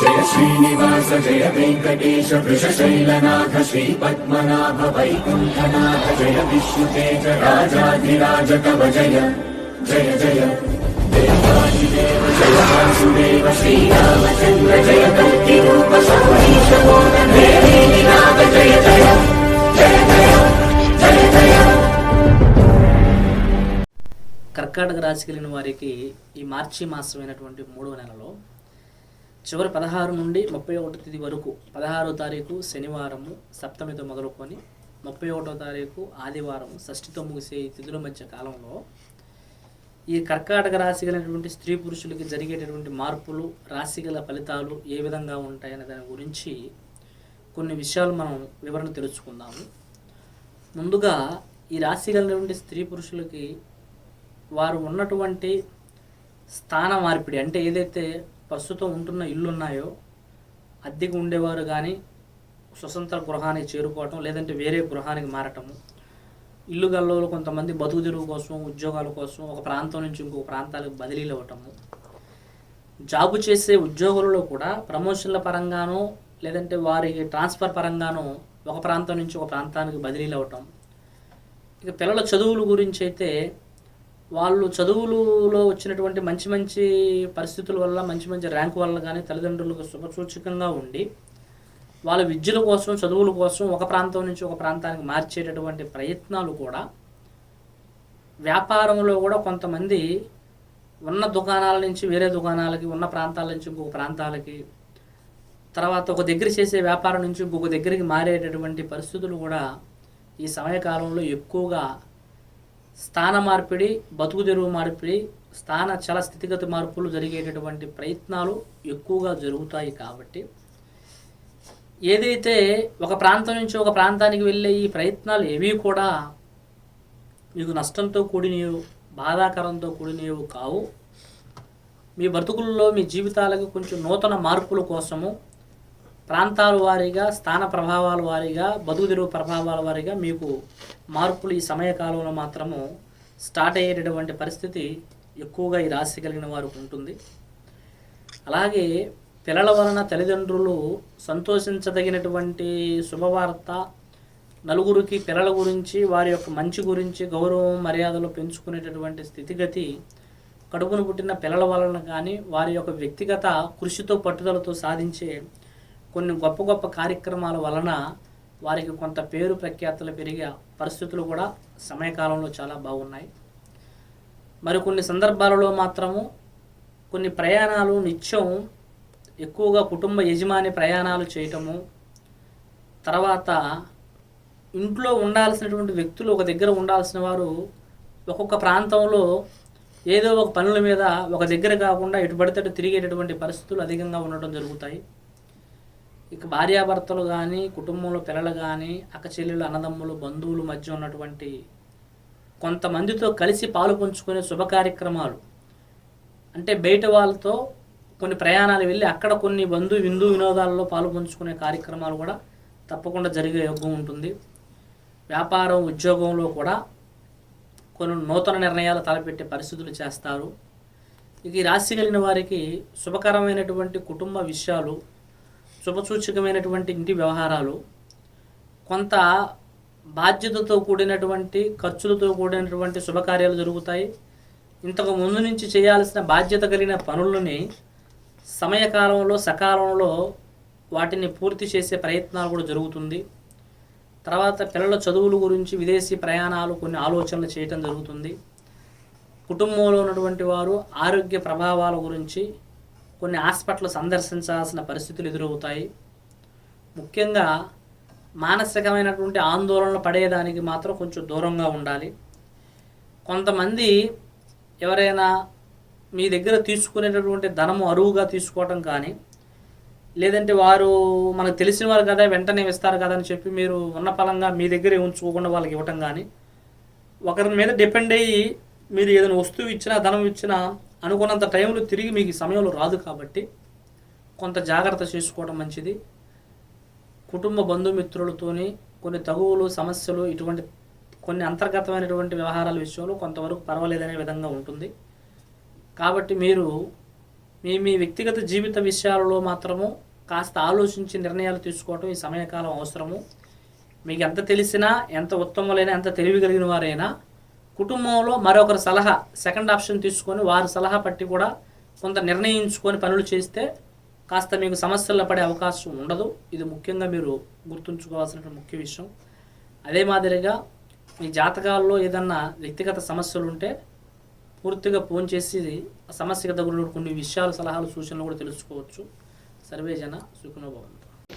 జయ శ్రీనివాస జయ వెంకటేశ వృషశైలనాథ శ్రీ పద్మనాభ వైకుంఠనాథ జయ విష్ణుతేజ రాజాధిరాజ కవ జయ జయ జయ. దేవాదిదేవ జయ వాసుదేవ శ్రీరామచంద్ర జయ కల్కి రూప సౌరీశ నాథ జయ జయ జయ జయ జయ జయ కర్కాటక రాశికి వెళ్ళిన వారికి ఈ మార్చి మాసమైనటువంటి మూడవ నెలలో చివరి పదహారు నుండి ముప్పై ఒకటో తేదీ వరకు పదహారో తారీఖు శనివారము సప్తమితో మొదలుకొని ముప్పై ఒకటో తారీఖు ఆదివారం షష్ఠితో ముగిసే ఈ తిథుల మధ్య కాలంలో ఈ కర్కాటక రాశి కలిగినటువంటి స్త్రీ పురుషులకి జరిగేటటువంటి మార్పులు రాశి గల ఫలితాలు ఏ విధంగా ఉంటాయనే దాని గురించి కొన్ని విషయాలు మనం వివరణ తెలుసుకుందాము. ముందుగా ఈ రాశి కలిగినటువంటి స్త్రీ పురుషులకి వారు ఉన్నటువంటి స్థాన మార్పిడి అంటే ఏదైతే ప్రస్తుతం ఉంటున్న ఇల్లు ఉన్నాయో అద్దెకు ఉండేవారు కానీ స్వతంత్ర గృహానికి చేరుకోవటం లేదంటే వేరే గృహానికి మారటము ఇల్లు గల్లోలు కొంతమంది బతుకు తెరువు కోసం ఉద్యోగాల కోసం ఒక ప్రాంతం నుంచి ఇంకొక ప్రాంతాలకు బదిలీలు అవ్వటము. జాబు చేసే ఉద్యోగులలో కూడా ప్రమోషన్ల పరంగానో లేదంటే వారి ట్రాన్స్ఫర్ పరంగానో ఒక ప్రాంతం నుంచి ఒక ప్రాంతానికి బదిలీలు అవ్వటం. ఇక పిల్లల చదువుల గురించి అయితే వాళ్ళు చదువులలో వచ్చినటువంటి మంచి మంచి పరిస్థితుల వల్ల మంచి మంచి ర్యాంకు వల్ల కానీ తల్లిదండ్రులకు శుభసూచకంగా ఉండి వాళ్ళ విద్యల కోసం చదువుల కోసం ఒక ప్రాంతం నుంచి ఒక ప్రాంతానికి మార్చేటటువంటి ప్రయత్నాలు కూడా వ్యాపారంలో కూడా కొంతమంది ఉన్న దుకాణాల నుంచి వేరే దుకాణాలకి ఉన్న ప్రాంతాల నుంచి ఇంకొక ప్రాంతాలకి తర్వాత ఒక దగ్గర చేసే వ్యాపారం నుంచి ఇంకొక దగ్గరికి మారేటటువంటి పరిస్థితులు కూడా ఈ సమయకాలంలో ఎక్కువగా స్థాన మార్పిడి బతుకు తెరువు మార్పిడి స్థాన చల స్థితిగతి మార్పులు జరిగేటటువంటి ప్రయత్నాలు ఎక్కువగా జరుగుతాయి కాబట్టి ఏదైతే ఒక ప్రాంతం నుంచి ఒక ప్రాంతానికి వెళ్ళే ఈ ప్రయత్నాలు ఏవి కూడా మీకు నష్టంతో కూడినవి బాధాకరంతో కూడినవి కావు. మీ బ్రతుకుల్లో మీ జీవితాలకు కొంచెం నూతన మార్పుల కోసము ప్రాంతాల వారీగా స్థాన ప్రభావాల వారీగా బతుకు తెరువు ప్రభావాల వారీగా మీకు మార్పులు ఈ సమయకాలంలో మాత్రము స్టార్ట్ అయ్యేటటువంటి పరిస్థితి ఎక్కువగా ఈ రాశి కలిగిన వారికి ఉంటుంది. అలాగే పిల్లల వలన తల్లిదండ్రులు సంతోషించదగినటువంటి శుభవార్త నలుగురికి పిల్లల గురించి వారి యొక్క మంచి గురించి గౌరవం మర్యాదలు పెంచుకునేటటువంటి స్థితిగతి కడుపును పుట్టిన పిల్లల వలన కానీ వారి యొక్క వ్యక్తిగత కృషితో పట్టుదలతో సాధించే కొన్ని గొప్ప గొప్ప కార్యక్రమాల వలన వారికి కొంత పేరు ప్రఖ్యాతలు పెరిగే పరిస్థితులు కూడా సమయకాలంలో చాలా బాగున్నాయి. మరికొన్ని సందర్భాలలో మాత్రము కొన్ని ప్రయాణాలు నిత్యం ఎక్కువగా కుటుంబ యజమాని ప్రయాణాలు చేయటము తర్వాత ఇంట్లో ఉండాల్సినటువంటి వ్యక్తులు ఒక దగ్గర ఉండాల్సిన వారు ఒక్కొక్క ప్రాంతంలో ఏదో ఒక పనుల మీద ఒక దగ్గర కాకుండా ఎటు పడితే తిరిగేటటువంటి పరిస్థితులు అధికంగా ఉండటం జరుగుతాయి. ఇక భార్యాభర్తలు కానీ కుటుంబంలో పిల్లలు కానీ అక్కచెల్లెలు అన్నదమ్ములు బంధువులు మధ్య ఉన్నటువంటి కొంతమందితో కలిసి పాలు పంచుకునే శుభ కార్యక్రమాలు. అంటే బయట వాళ్ళతో కొన్ని ప్రయాణాలు వెళ్ళి అక్కడ కొన్ని బంధు విందు వినోదాలలో పాలు పంచుకునే కార్యక్రమాలు కూడా తప్పకుండా జరిగే యోగం ఉంటుంది. వ్యాపారం ఉద్యోగంలో కూడా కొన్ని నూతన నిర్ణయాలు తలపెట్టే పరిస్థితులు చేస్తారు. ఇక రాశి కలిగిన వారికి శుభకరమైనటువంటి కుటుంబ విషయాలు శుభసూచకమైనటువంటి ఇంటి వ్యవహారాలు కొంత బాధ్యతతో కూడినటువంటి ఖర్చులతో కూడినటువంటి శుభకార్యాలు జరుగుతాయి. ఇంతకు ముందు నుంచి చేయాల్సిన బాధ్యత కలిగిన పనులని సమయకాలంలో సకాలంలో వాటిని పూర్తి చేసే ప్రయత్నాలు కూడా జరుగుతుంది. తర్వాత పిల్లల చదువుల గురించి విదేశీ ప్రయాణాలు కొన్ని ఆలోచనలు చేయటం జరుగుతుంది. కుటుంబంలో ఉన్నటువంటి వారు ఆరోగ్య ప్రభావాల గురించి కొన్ని హాస్పిటల్ సందర్శించాల్సిన పరిస్థితులు ఎదురవుతాయి. ముఖ్యంగా మానసికమైనటువంటి ఆందోళనలు పడేదానికి మాత్రం కొంచెం దూరంగా ఉండాలి. కొంతమంది ఎవరైనా మీ దగ్గర తీసుకునేటటువంటి ధనము అరువుగా తీసుకోవటం కానీ లేదంటే వారు మనకు తెలిసిన వారు కదా వెంటనే ఇస్తారు కదా అని చెప్పి మీరు ఉన్న ఫలంగా మీ దగ్గరే ఉంచుకోకుండా వాళ్ళకి ఇవ్వటం కానీ ఒకరి మీద డిపెండ్ అయ్యి మీరు ఏదైనా వస్తువు ఇచ్చినా ధనం ఇచ్చినా అనుకున్నంత టైంలో తిరిగి మీకు సమయంలో రాదు కాబట్టి కొంత జాగ్రత్త చేసుకోవడం మంచిది. కుటుంబ బంధుమిత్రులతోని కొన్ని తగువులు సమస్యలు ఇటువంటి కొన్ని అంతర్గతమైనటువంటి వ్యవహారాల విషయంలో కొంతవరకు పర్వాలేదనే విధంగా ఉంటుంది. కాబట్టి మీరు మీ మీ వ్యక్తిగత జీవిత విషయాలలో మాత్రము కాస్త ఆలోచించి నిర్ణయాలు తీసుకోవటం ఈ సమయకాలం అవసరము. మీకు ఎంత తెలిసినా ఎంత ఉత్తములైనా ఎంత తెలివి కలిగిన వారైనా కుటుంబంలో మరొకరి సలహా సెకండ్ ఆప్షన్ తీసుకొని వారి సలహా పట్టి కూడా కొంత నిర్ణయించుకొని పనులు చేస్తే కాస్త మీకు సమస్యల్లో పడే అవకాశం ఉండదు. ఇది ముఖ్యంగా మీరు గుర్తుంచుకోవాల్సిన ముఖ్య విషయం. అదే మాదిరిగా మీ జాతకాల్లో ఏదన్నా వ్యక్తిగత సమస్యలు ఉంటే పూర్తిగా ఫోన్ చేసి సమస్యకు తగులు కొన్ని విషయాలు సలహాలు సూచనలు కూడా తెలుసుకోవచ్చు. సర్వే జన